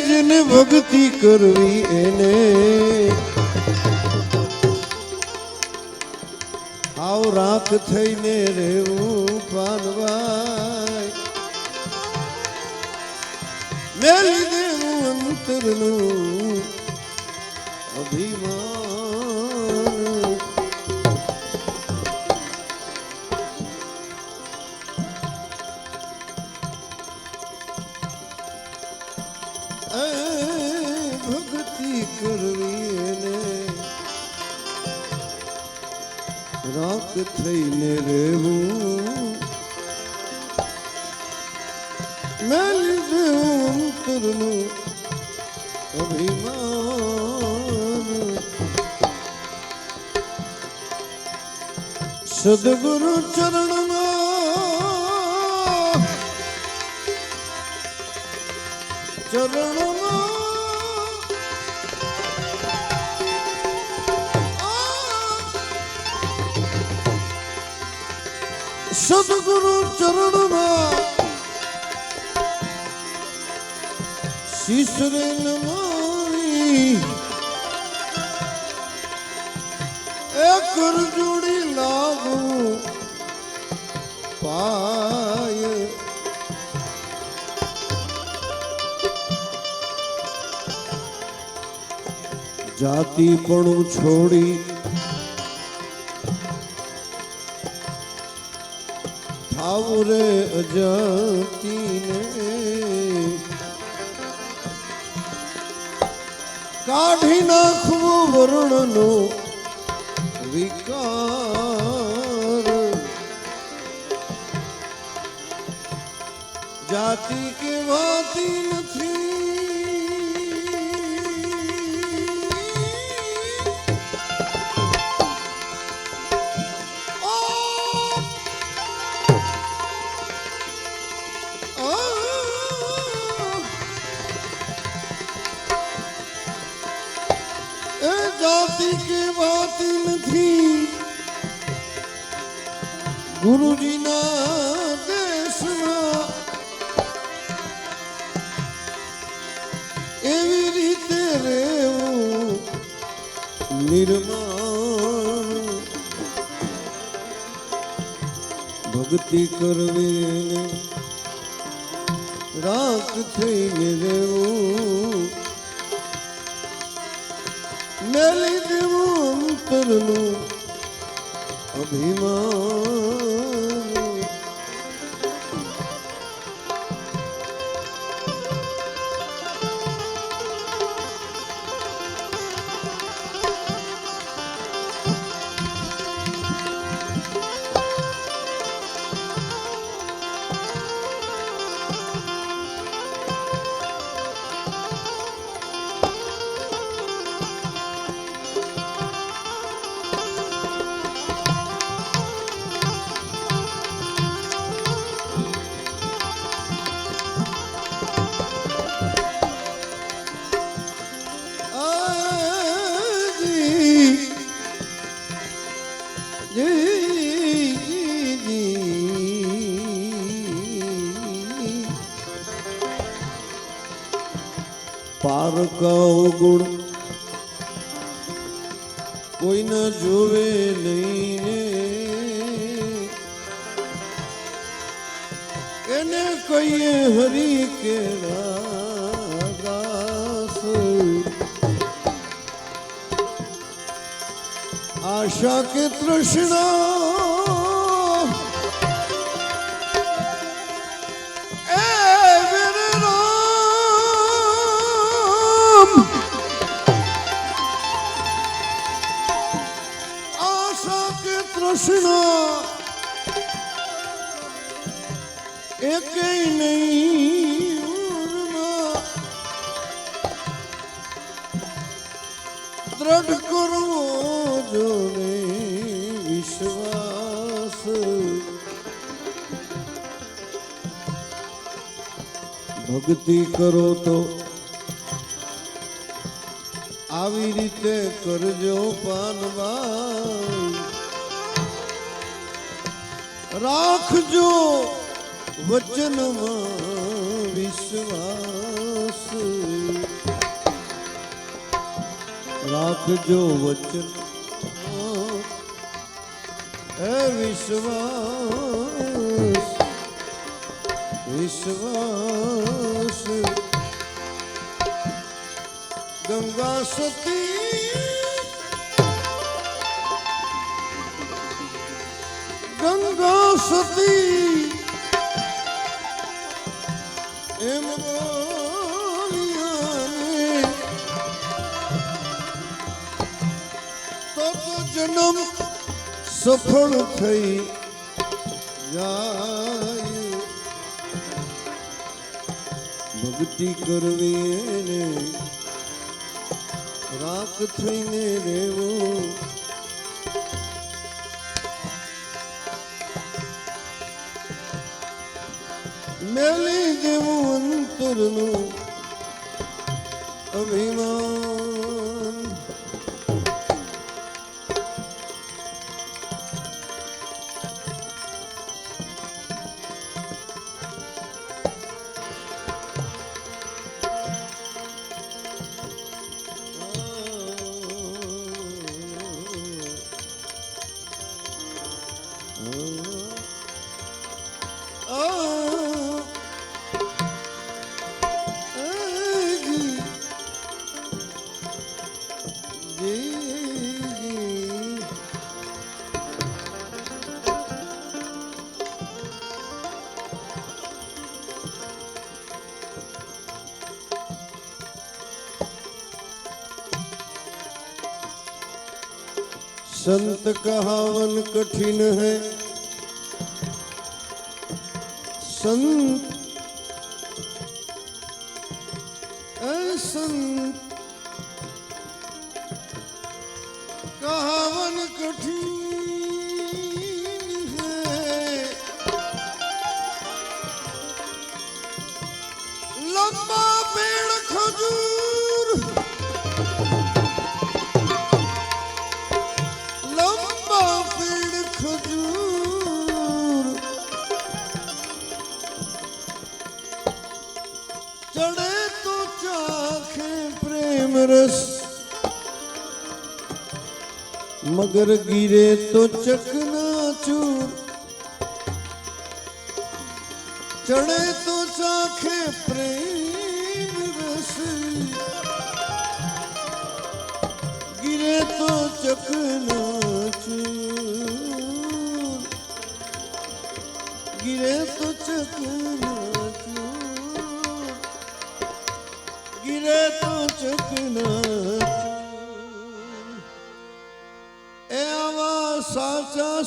જેને ભક્તિ કરવી એને. આવ રાખ થઈને રહેવું પાનવાય. મેલી દેવું અંતરનું અભિમાન. કરવી એને રાખ થઈને રહેવું. મેં લીધું અંતરનું અભિમાન. સદગુરુ ચરણમાં ચરણમાં સદગુરુ ચરણમાં. શિશરે એકર એક જોડી લાગુ પાય. જાતિ પણ છોડી થાવ રે અજાતીને કાઢી નાખવો વર્ણનો વિકાર. જાતિ કેવાતી નથી. વાત નથી. ગુરુજીના દેશમાં એવી રીતે રહેવું નિર્માણ. ભક્તિ કરવી રાત થઈને રહેવું મેલી દેવું અંતરનું અભિમાન. એને કહીએ હરી કે દાસ આશા કે તૃષ્ણા દ્રઢ કરવો જોને વિશ્વાસ. ભક્તિ કરો તો આવી રીતે કરજો પાનવા રાખજો વચનમાં વિશ્વાસ. રાખજો વચન. હે વિશ્વાસ વિશ્વાસ. ગંગા સતી. ગંગા સતી. એમ જન્મ સફળ થઈ જાય. ભક્તિ કરવી એને રાખ થઈને રહેવું. મેલી દેવું અંતરનું અભિમાન. संत कहावन कठिन है संत ऐ संत कहावन कठिन મગર ગીરે તો ચકના ચૂર ચડે તો ચાખે પ્રેમ રસ ગીરે તો ચકના ચૂર ગીરે તો ચકના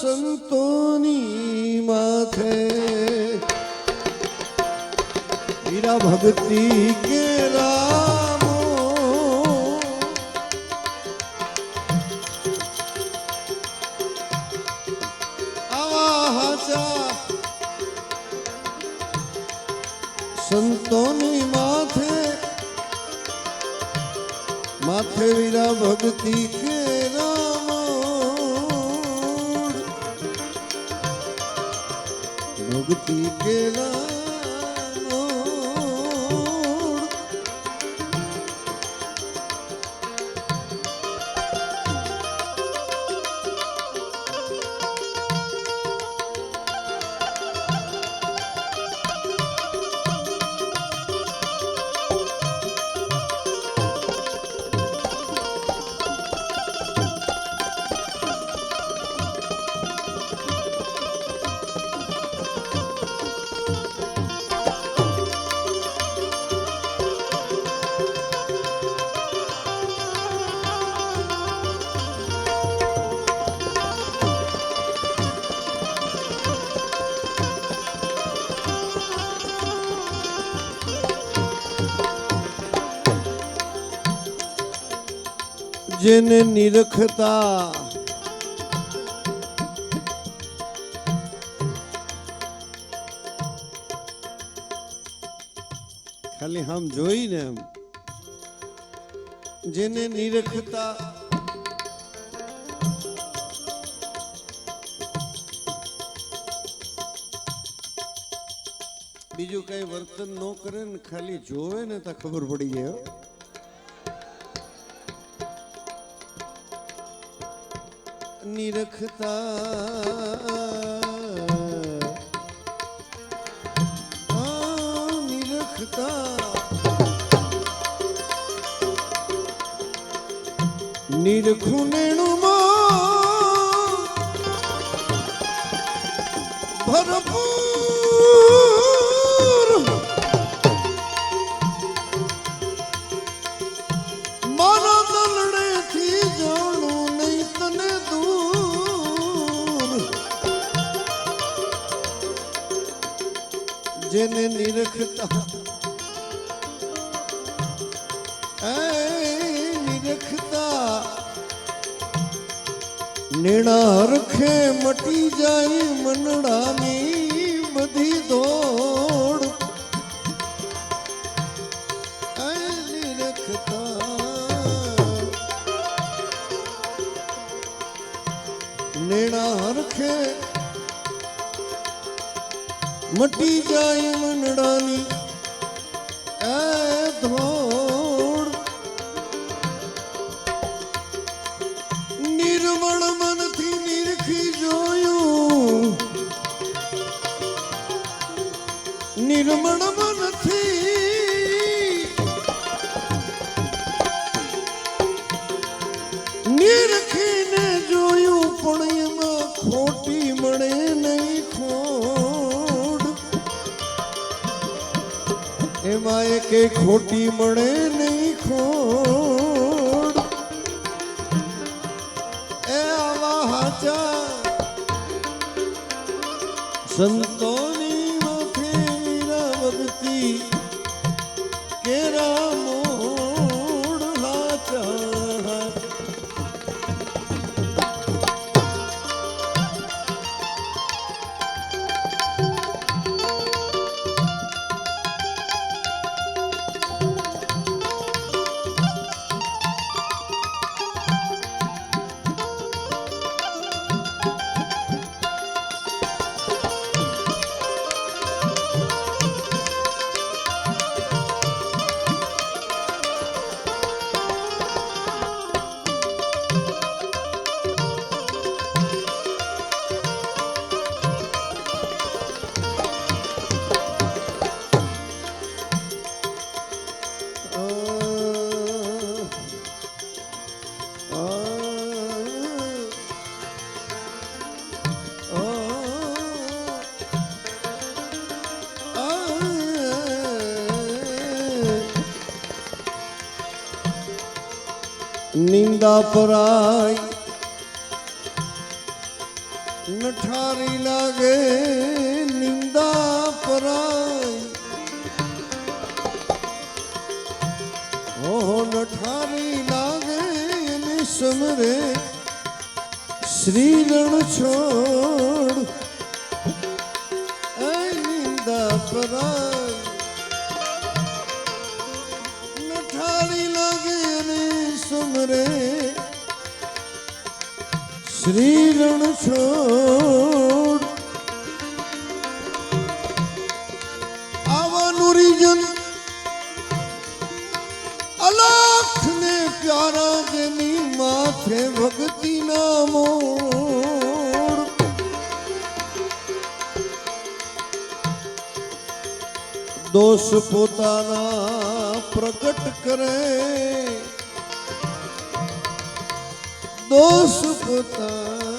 સંતોની માથે હીરા ભક્તિ કે રામો? આવા હાચા સંતોની માથે માથે વીરા ભક્તિ ભક્તિ કે જેને નિરખતા. ખાલી આમ જોઈને એમ. જેને નિરખતા. બીજું કઈ વર્તન ન કરે ને ખાલી જોવે ને તો ખબર પડી જાય નિરખતા નિરખતા નિરખુનેણુમાં ભરપૂર જેને નિરખતા. નિરખતા. નેણા હરખે મટી જાય મનડાની બધી દોડ. નિરખતા. નેણા હરખે મટી જાય મનડાની. સંતોની નિંદા પરાય નઠારી લાગે નિંદા પરાય ઓહો, નઠારી લાગે ને સમરે શ્રી રણ છોડ. એ નિંદા પરાય નઠારી લાગે ને રે શ્રી રણ છોડ. આવાનું રીજન અલખ ને પ્યારા જેની માથે ભક્તિ ના મોડ. દોષ પોતાના પ્રગટ કરે. દોષ પોતાના.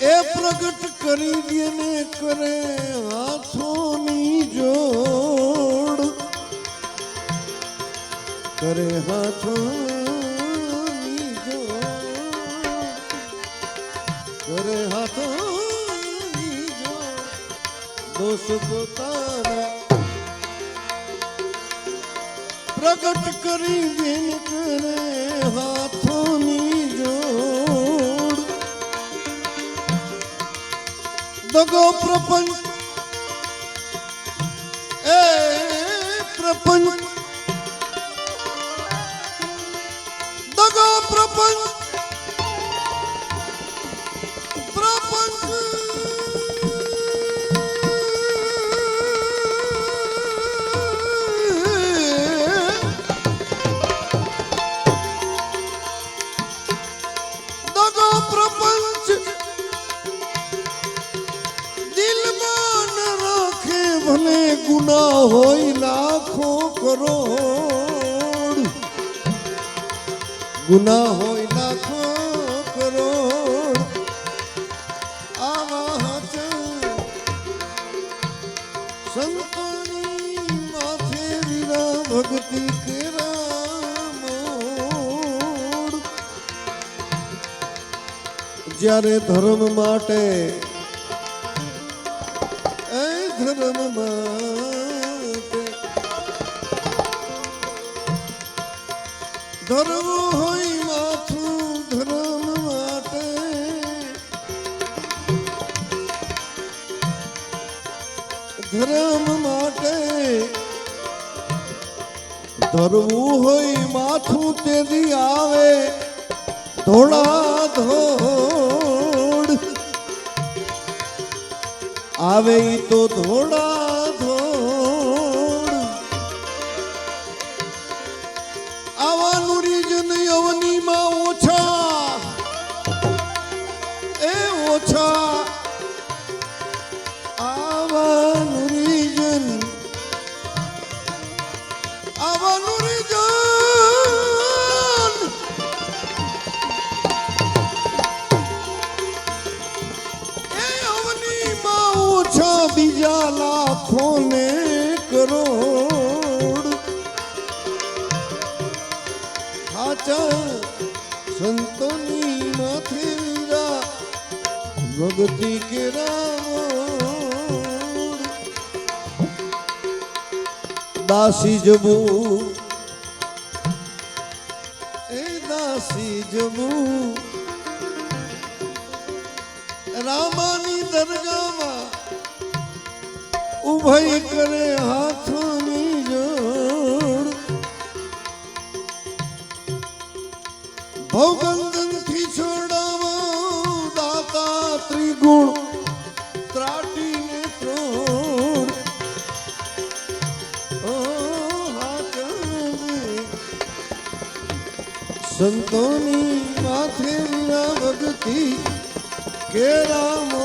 એ પ્રગટ કરી દેને કરે હાથોની જોડ. કરે હાથો કરે હાથો દોષ પોતાના. પ્રગટ કરી જેન કરે હાથોની જોડ દગો પ્રપંચ ગુના હોય લાખો કરોડ. ગુના હોય લાખો કરોડ. આવા સંતની માથે વીરા ભક્તિ કેરા જ્યારે ધર્મ માટે એ ધર્મ માટે ધર્મ હોય માથું ધર્મ માટે ધર્મ માટે ધરવું હોય માથું તેથી આવે, ધોળા ધોળ આવે તો ધોળ હાચા સંતોની માથે વીરા ભગતિ કે રામ દાસી જબુ, એ દાસી જબુ. રામાની દરગામાં ઉભય કરે હાથોની સંતોની માથે વિના ભક્તિ કે રામો